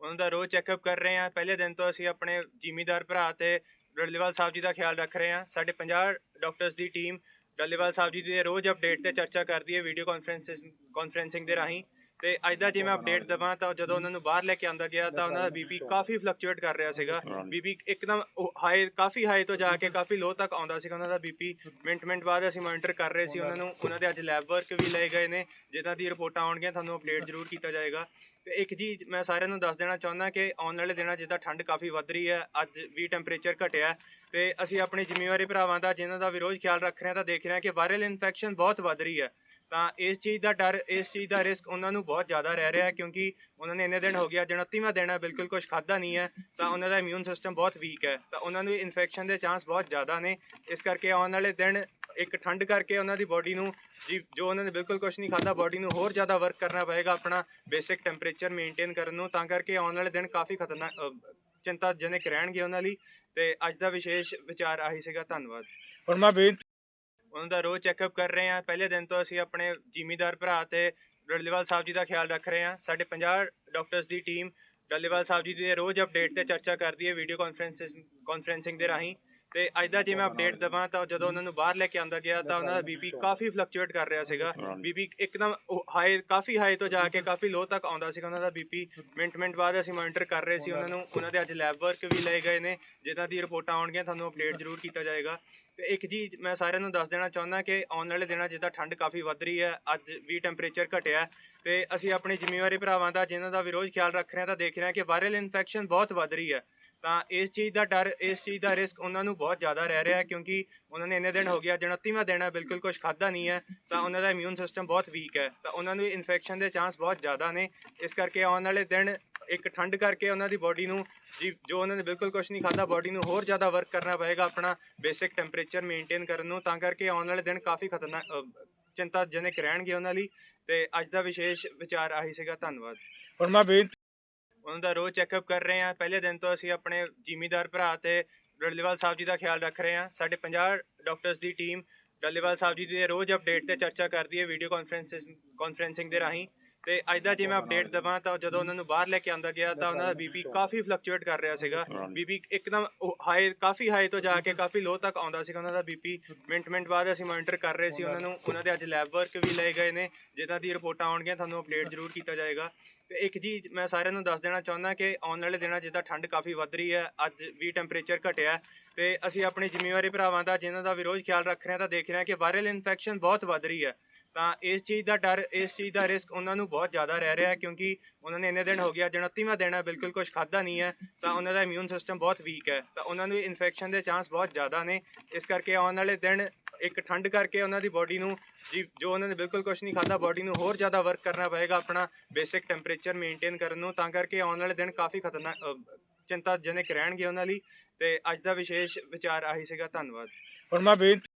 ਉਹਨਾਂ ਦਾ ਰੋਜ਼ ਚੈੱਕਅਪ ਕਰ ਰਹੇ ਹਾਂ। ਪਹਿਲੇ ਦਿਨ ਤੋਂ ਅਸੀਂ ਆਪਣੇ ਜ਼ਿਮੀਦਾਰ ਭਰਾ ਤੇ ਡੱਲੇਵਾਲ ਸਾਹਿਬ ਜੀ ਦਾ ਖਿਆਲ ਰੱਖ ਰਹੇ ਹਾਂ। ਸਾਡੇ 50 ਡਾਕਟਰਸ ਦੀ ਟੀਮ ਡੱਲੇਵਾਲ ਸਾਹਿਬ ਜੀ ਦੀ ਰੋਜ਼ ਅਪਡੇਟ ਤੇ ਚਰਚਾ ਕਰਦੀ ਹੈ ਵੀਡੀਓ ਕਾਨਫਰੰਸਿੰਗ ਕਾਨਫਰੰਸਿੰਗ ਦੇ ਰਾਹੀਂ। ਤੇ ਅੱਜ ਦਾ ਜੇ ਮੈਂ ਅਪਡੇਟ ਦਵਾਂ ਤਾਂ ਜਦੋਂ ਉਹਨਾਂ ਨੂੰ ਬਾਹਰ ਲੈ ਕੇ ਆਂਦਾ ਗਿਆ ਤਾਂ ਉਹਨਾਂ ਦਾ ਬੀਪੀ ਕਾਫੀ ਫਲਕਚੁਏਟ ਕਰ ਰਿਹਾ ਸੀਗਾ। ਬੀਪੀ ਇੱਕਦਮ ਹਾਈ ਕਾਫੀ ਹਾਈ ਤੋਂ ਜਾ ਕੇ ਕਾਫੀ ਲੋ ਤੱਕ ਆਉਂਦਾ ਸੀਗਾ ਉਹਨਾਂ ਦਾ ਬੀਪੀ ਮਿੰਟ ਮਿੰਟ ਬਾਅਦ ਅਸੀਂ ਮੋਨੀਟਰ ਕਰ ਰਹੇ ਸੀ ਉਹਨਾਂ ਨੂੰ। ਉਹਨਾਂ ਦੇ ਅੱਜ ਲੈਬ ਵਰਕ ਵੀ ਲਏ ਗਏ ਨੇ। ਜਿੱਦਾਂ ਦੀ ਰਿਪੋਰਟਾਂ ਆਉਣਗੀਆਂ ਤੁਹਾਨੂੰ ਅਪਡੇਟ ਜ਼ਰੂਰ ਕੀਤਾ ਜਾਏਗਾ। ਤੇ ਇੱਕ ਚੀਜ਼ ਮੈਂ ਸਾਰਿਆਂ ਨੂੰ ਦੱਸ ਦੇਣਾ ਚਾਹੁੰਦਾ ਕਿ ਆਉਣ ਵਾਲੇ ਦਿਨਾਂ ਜਿੱਦਾਂ ਠੰਡ ਕਾਫੀ ਵੱਧ ਰਹੀ ਹੈ ਅੱਜ ਵੀ ਟੈਂਪਰੇਚਰ ਘਟਿਆ ਤੇ ਅਸੀਂ ਆਪਣੀ ਜ਼ਿੰਮੇਵਾਰੀ ਭਰਾਵਾਂ ਦਾ ਜਿਨ੍ਹਾਂ ਦਾ ਵੀ ਰੋਜ਼ ਖਿਆਲ ਰੱਖ ਰਹੇ ਹਾਂ ਤਾਂ ਦੇਖ ਰਹੇ ਹਾਂ ਕਿ ਵਾਇਰਲ ਇਨਫੈਕਸ਼ਨ ਬਹੁਤ ਵੱਧ ਰਹੀ ਹੈ। ਤਾਂ ਇਸ ਚੀਜ਼ ਦਾ ਡਰ, ਇਸ ਚੀਜ਼ ਦਾ ਰਿਸਕ ਉਹਨਾਂ ਨੂੰ ਬਹੁਤ ਜ਼ਿਆਦਾ ਰਹਿ ਰਿਹਾ ਹੈ ਕਿਉਂਕਿ ਉਹਨਾਂ ਨੇ ਇੰਨੇ ਦਿਨ ਹੋ ਗਿਆ 29ਵਾਂ ਦਿਨ ਹੈ, ਬਿਲਕੁਲ ਕੁਝ ਖਾਦਾ ਨਹੀਂ ਹੈ, ਤਾਂ ਉਹਨਾਂ ਦਾ ਇਮਿਊਨ ਸਿਸਟਮ ਬਹੁਤ ਵੀਕ ਹੈ, ਤਾਂ ਉਹਨਾਂ ਨੂੰ ਇਨਫੈਕਸ਼ਨ ਦੇ ਚਾਂਸ ਬਹੁਤ ਜ਼ਿਆਦਾ ਨੇ। ਇਸ ਕਰਕੇ ਆਉਣ ਵਾਲੇ ਦਿਨ ਇੱਕ ਠੰਡ ਕਰਕੇ ਉਹਨਾਂ ਦੀ ਬਾਡੀ ਨੂੰ ਜੀ, ਜੋ ਉਹਨਾਂ ਨੇ ਬਿਲਕੁਲ ਕੁਝ ਨਹੀਂ ਖਾਦਾ ਬਾਡੀ ਨੂੰ ਹੋਰ ਜ਼ਿਆਦਾ ਵਰਕ ਕਰਨਾ ਪਏਗਾ ਆਪਣਾ ਬੇਸਿਕ ਟੈਂਪਰੇਚਰ ਮੇਨਟੇਨ ਕਰਨ ਨੂੰ, ਤਾਂ ਕਰਕੇ ਆਉਣ ਵਾਲੇ ਦਿਨ ਕਾਫੀ ਖਤਰਨਾਕ ਚਿੰਤਾਜਨਕ ਰਹਿਣਗੇ ਉਹਨਾਂ ਲਈ, ਤੇ ਅੱਜ ਦਾ ਵਿਸ਼ੇਸ਼ ਵਿਚਾਰ ਆਹੀ ਸੀਗਾ, ਧੰਨਵਾਦ। ਹੁਣ ਮੈਂ ਬੇਨਤੀ ਉਹਨਾਂ ਦਾ ਰੋਜ਼ ਚੈੱਕਅਪ ਕਰ ਰਹੇ ਹਾਂ। ਪਹਿਲੇ ਦਿਨ ਤੋਂ ਅਸੀਂ ਆਪਣੇ ਜ਼ਿਮੀਦਾਰ ਭਰਾ ਤੇ ਡੱਲੇਵਾਲ ਸਾਹਿਬ ਜੀ ਦਾ ਖਿਆਲ ਰੱਖ ਰਹੇ ਹਾਂ। ਸਾਡੇ 50 ਡਾਕਟਰਸ ਦੀ ਟੀਮ ਡੱਲੇਵਾਲ ਸਾਹਿਬ ਜੀ ਦੀ ਰੋਜ਼ ਅਪਡੇਟ ਤੇ ਚਰਚਾ ਕਰਦੀ ਹੈ ਵੀਡੀਓ ਕਾਨਫਰੰਸਿੰਗ ਕਾਨਫਰੰਸਿੰਗ ਦੇ ਰਾਹੀਂ। ਤੇ ਅੱਜ ਦਾ ਜੇ ਮੈਂ ਅਪਡੇਟ ਦਵਾਂ ਤਾਂ ਜਦੋਂ ਉਹਨਾਂ ਨੂੰ ਬਾਹਰ ਲੈ ਕੇ ਆਂਦਾ ਗਿਆ ਤਾਂ ਉਹਨਾਂ ਦਾ ਬੀਪੀ ਕਾਫੀ ਫਲਕਚੁਏਟ ਕਰ ਰਿਹਾ ਸੀਗਾ। ਬੀਪੀ ਇੱਕਦਮ ਹਾਈ ਕਾਫੀ ਹਾਈ ਤੋਂ ਜਾ ਕੇ ਕਾਫੀ ਲੋ ਤੱਕ ਆਉਂਦਾ ਸੀਗਾ। ਉਹਨਾਂ ਦਾ ਬੀਪੀ ਮਿੰਟ ਮਿੰਟ ਬਾਅਦ ਅਸੀਂ ਮੋਨੀਟਰ ਕਰ ਰਹੇ ਸੀ। ਉਹਨਾਂ ਨੂੰ ਉਹਨਾਂ ਦੇ ਅੱਜ ਲੈਬ ਵਰਕ ਵੀ ਲਏ ਗਏ ਨੇ। ਜਿੱਦਾਂ ਦੀ ਰਿਪੋਰਟਾਂ ਆਉਣਗੀਆਂ ਤੁਹਾਨੂੰ ਅਪਡੇਟ ਜ਼ਰੂਰ ਕੀਤਾ ਜਾਏਗਾ। ਤੇ ਇੱਕ ਚੀਜ਼ ਮੈਂ ਸਾਰਿਆਂ ਨੂੰ ਦੱਸ ਦੇਣਾ ਚਾਹੁੰਦਾ ਕਿ ਆਉਣ ਵਾਲੇ ਦਿਨਾਂ ਜਿੱਦਾਂ ਠੰਡ ਕਾਫੀ ਵੱਧ ਰਹੀ ਹੈ ਅੱਜ ਵੀ ਟੈਂਪਰੇਚਰ ਘਟਿਆ ਤੇ ਅਸੀਂ ਆਪਣੀ ਜ਼ਿੰਮੇਵਾਰੀ ਭਰਾਵਾਂ ਦਾ ਜਿਨ੍ਹਾਂ ਦਾ ਵੀ ਰੋਜ਼ ਖਿਆਲ ਰੱਖ ਰਹੇ ਹਾਂ ਤਾਂ ਦੇਖ ਰਹੇ ਹਾਂ ਕਿ ਵਾਇਰਲ ਇਨਫੈਕਸ਼ਨ ਬਹੁਤ ਵੱਧ ਰਹੀ ਹੈ। ਤਾਂ ਇਸ ਚੀਜ਼ ਦਾ ਡਰ, ਇਸ ਚੀਜ਼ ਦਾ ਰਿਸਕ ਉਹਨਾਂ ਨੂੰ ਬਹੁਤ ਜ਼ਿਆਦਾ ਰਹਿ ਰਿਹਾ ਹੈ ਕਿਉਂਕਿ ਉਹਨਾਂ ਨੇ ਇੰਨੇ ਦਿਨ ਹੋ ਗਿਆ 29ਵਾਂ ਦਿਨ ਹੈ, ਬਿਲਕੁਲ ਕੁਝ ਖਾਦਾ ਨਹੀਂ ਹੈ, ਤਾਂ ਉਹਨਾਂ ਦਾ ਇਮਿਊਨ ਸਿਸਟਮ ਬਹੁਤ ਵੀਕ ਹੈ, ਤਾਂ ਉਹਨਾਂ ਨੂੰ ਇਨਫੈਕਸ਼ਨ ਦੇ ਚਾਂਸ ਬਹੁਤ ਜ਼ਿਆਦਾ ਨੇ। ਇਸ ਕਰਕੇ ਆਉਣ ਵਾਲੇ ਦਿਨ ਇੱਕ ਠੰਡ ਕਰਕੇ ਉਹਨਾਂ ਦੀ ਬਾਡੀ ਨੂੰ ਜੀ, ਜੋ ਉਹਨਾਂ ਨੇ ਬਿਲਕੁਲ ਕੁਝ ਨਹੀਂ ਖਾਦਾ ਬਾਡੀ ਨੂੰ ਹੋਰ ਜ਼ਿਆਦਾ ਵਰਕ ਕਰਨਾ ਪਏਗਾ ਆਪਣਾ ਬੇਸਿਕ ਟੈਂਪਰੇਚਰ ਮੇਨਟੇਨ ਕਰਨ ਨੂੰ, ਤਾਂ ਕਰਕੇ ਆਉਣ ਵਾਲੇ ਦਿਨ ਕਾਫੀ ਖਤਰਨਾਕ ਚਿੰਤਾਜਨਕ ਰਹਿਣਗੇ ਉਹਨਾਂ ਲਈ, ਤੇ ਅੱਜ ਦਾ ਵਿਸ਼ੇਸ਼ ਵਿਚਾਰ ਆਹੀ ਸੀਗਾ, ਧੰਨਵਾਦ। ਹੁਣ ਮੈਂ ਬੇਨਤੀ ਉਹਨਾਂ ਦਾ ਰੋਜ਼ ਚੈੱਕਅਪ ਕਰ ਰਹੇ ਹਾਂ। ਪਹਿਲੇ ਦਿਨ ਤੋਂ ਅਸੀਂ ਆਪਣੇ ਜ਼ਿਮੀਦਾਰ ਭਰਾ ਤੇ ਡੱਲੇਵਾਲ ਸਾਹਿਬ ਜੀ ਦਾ ਖਿਆਲ ਰੱਖ ਰਹੇ ਹਾਂ। ਸਾਡੇ 50 ਡਾਕਟਰਸ ਦੀ ਟੀਮ ਡੱਲੇਵਾਲ ਸਾਹਿਬ ਜੀ ਦੀ ਰੋਜ਼ ਅਪਡੇਟ ਤੇ ਚਰਚਾ ਕਰਦੀ ਹੈ ਵੀਡੀਓ ਕਾਨਫਰੰਸਿੰਗ ਕਾਨਫਰੰਸਿੰਗ ਦੇ ਰਾਹੀਂ। ਤੇ ਅੱਜ ਦਾ ਜੇ ਮੈਂ ਅਪਡੇਟ ਦਵਾਂ ਤਾਂ ਜਦੋਂ ਉਹਨਾਂ ਨੂੰ ਬਾਹਰ ਲੈ ਕੇ ਆਂਦਾ ਗਿਆ ਤਾਂ ਉਹਨਾਂ ਦਾ ਬੀਪੀ ਕਾਫੀ ਫਲਕਚੁਏਟ ਕਰ ਰਿਹਾ ਸੀਗਾ। ਬੀਪੀ ਇੱਕਦਮ ਹਾਈ ਕਾਫੀ ਹਾਈ ਤੋਂ ਜਾ ਕੇ ਕਾਫੀ ਲੋ ਤੱਕ ਆਉਂਦਾ ਸੀਗਾ ਉਹਨਾਂ ਦਾ ਬੀਪੀ ਮਿੰਟ ਮਿੰਟ ਬਾਅਦ ਅਸੀਂ ਮੋਨੀਟਰ ਕਰ ਰਹੇ ਸੀ ਉਹਨਾਂ ਨੂੰ। ਉਹਨਾਂ ਦੇ ਅੱਜ ਲੈਬ ਵਰਕ ਵੀ ਲਏ ਗਏ ਨੇ। ਜਿੱਦਾਂ ਦੀ ਰਿਪੋਰਟਾਂ ਆਉਣਗੀਆਂ ਤੁਹਾਨੂੰ ਅਪਡੇਟ ਜ਼ਰੂਰ ਕੀਤਾ ਜਾਏਗਾ। ਤੇ ਇੱਕ ਚੀਜ਼ ਮੈਂ ਸਾਰਿਆਂ ਨੂੰ ਦੱਸ ਦੇਣਾ ਚਾਹੁੰਦਾ ਕਿ ਆਉਣ ਵਾਲੇ ਦਿਨਾਂ ਜਿੱਦਾਂ ਠੰਡ ਕਾਫੀ ਵੱਧ ਰਹੀ ਹੈ ਅੱਜ ਵੀ ਟੈਂਪਰੇਚਰ ਘਟਿਆ। ਤੇ ਅਸੀਂ ਆਪਣੀ ਜ਼ਿੰਮੇਵਾਰੀ ਭਰਾਵਾਂ ਦਾ ਜਿਨ੍ਹਾਂ ਦਾ ਵੀ ਰੋਜ਼ ਖਿਆਲ ਰੱਖ ਰਹੇ ਹਾਂ ਤਾਂ ਦੇਖ ਰਹੇ ਹਾਂ ਕਿ ਵਾਇਰਲ ਇਨਫੈਕਸ਼ਨ ਬਹੁਤ ਵੱਧ ਰਹੀ ਹੈ। ਤਾਂ ਇਸ ਚੀਜ਼ ਦਾ ਡਰ, ਇਸ ਚੀਜ਼ ਦਾ ਰਿਸਕ ਉਹਨਾਂ ਨੂੰ ਬਹੁਤ ਜ਼ਿਆਦਾ ਰਹਿ ਰਿਹਾ ਹੈ ਕਿਉਂਕਿ ਉਹਨਾਂ ਨੇ ਇੰਨੇ ਦਿਨ ਹੋ ਗਿਆ 29ਵਾਂ ਦਿਨ ਹੈ, ਬਿਲਕੁਲ ਕੁਝ ਖਾਦਾ ਨਹੀਂ ਹੈ, ਤਾਂ ਉਹਨਾਂ ਦਾ ਇਮਿਊਨ ਸਿਸਟਮ ਬਹੁਤ ਵੀਕ ਹੈ, ਤਾਂ ਉਹਨਾਂ ਨੂੰ ਇਨਫੈਕਸ਼ਨ ਦੇ ਚਾਂਸ ਬਹੁਤ ਜ਼ਿਆਦਾ ਨੇ। ਇਸ ਕਰਕੇ ਆਉਣ ਵਾਲੇ ਦਿਨ ਇੱਕ ਠੰਡ ਕਰਕੇ ਉਹਨਾਂ ਦੀ ਬਾਡੀ ਨੂੰ ਜੀ, ਜੋ ਉਹਨਾਂ ਨੇ ਬਿਲਕੁਲ ਕੁਝ ਨਹੀਂ ਖਾਦਾ ਬਾਡੀ ਨੂੰ ਹੋਰ ਜ਼ਿਆਦਾ ਵਰਕ ਕਰਨਾ ਪਏਗਾ ਆਪਣਾ ਬੇਸਿਕ ਟੈਂਪਰੇਚਰ ਮੇਨਟੇਨ ਕਰਨ ਨੂੰ, ਤਾਂ ਕਰਕੇ ਆਉਣ ਵਾਲੇ ਦਿਨ ਕਾਫੀ ਖਤਰਨਾਕ ਚਿੰਤਾਜਨਕ ਰਹਿਣਗੇ ਉਹਨਾਂ ਲਈ, ਤੇ ਅੱਜ ਦਾ ਵਿਸ਼ੇਸ਼ ਵਿਚਾਰ ਆਹੀ ਸੀਗਾ, ਧੰਨਵਾਦ। ਹੁਣ ਮੈਂ ਬੇਨਤੀ